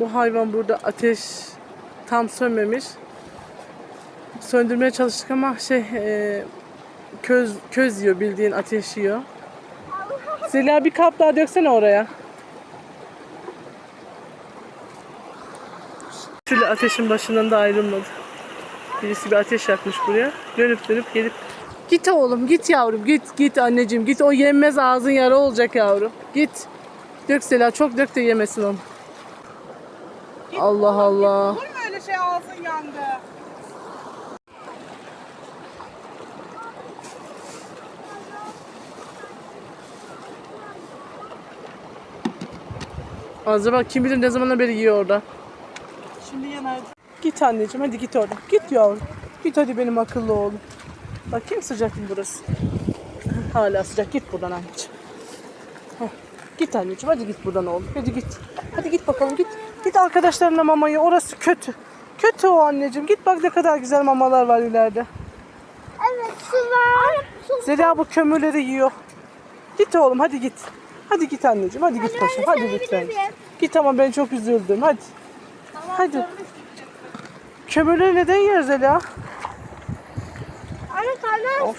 Bu hayvan burada ateş tam sönmemiş. Söndürmeye çalıştık ama şey e, köz köz yiyor bildiğin ateş yiyor. Zeliha bir kap daha döksene oraya. Türlü ateşin başından da ayrılmadı. Birisi bir ateş yakmış buraya. Dönüp dönüp gelip Git oğlum git yavrum git git anneciğim git o yenmez ağzın yara olacak yavrum. Git. Dök Zeliha çok dök de yemesin onu. Allah Allah. Olur mu öyle şey ağzın yandı? Acaba kim bilir ne zamandan beri yiyor orada. Şimdi yanar. Git anneciğim hadi git oradan. Git yavrum. Git hadi benim akıllı oğlum. Bakayım sıcak mı burası? Hala sıcak. Git buradan anneciğim. Heh. Git anneciğim hadi git buradan oğlum. Hadi git. Hadi git bakalım git. Git arkadaşlarına mamayı. Orası kötü. Kötü o anneciğim. Git bak ne kadar güzel mamalar var ileride. Evet su var. Zeliha bu kömürleri yiyor. Git oğlum hadi git. Hadi git anneciğim. Hadi git paşam. Hadi lütfen. Git ama ben çok üzüldüm. Hadi. Hadi. Kömürleri neden yiyor Zeliha? Anne karnı.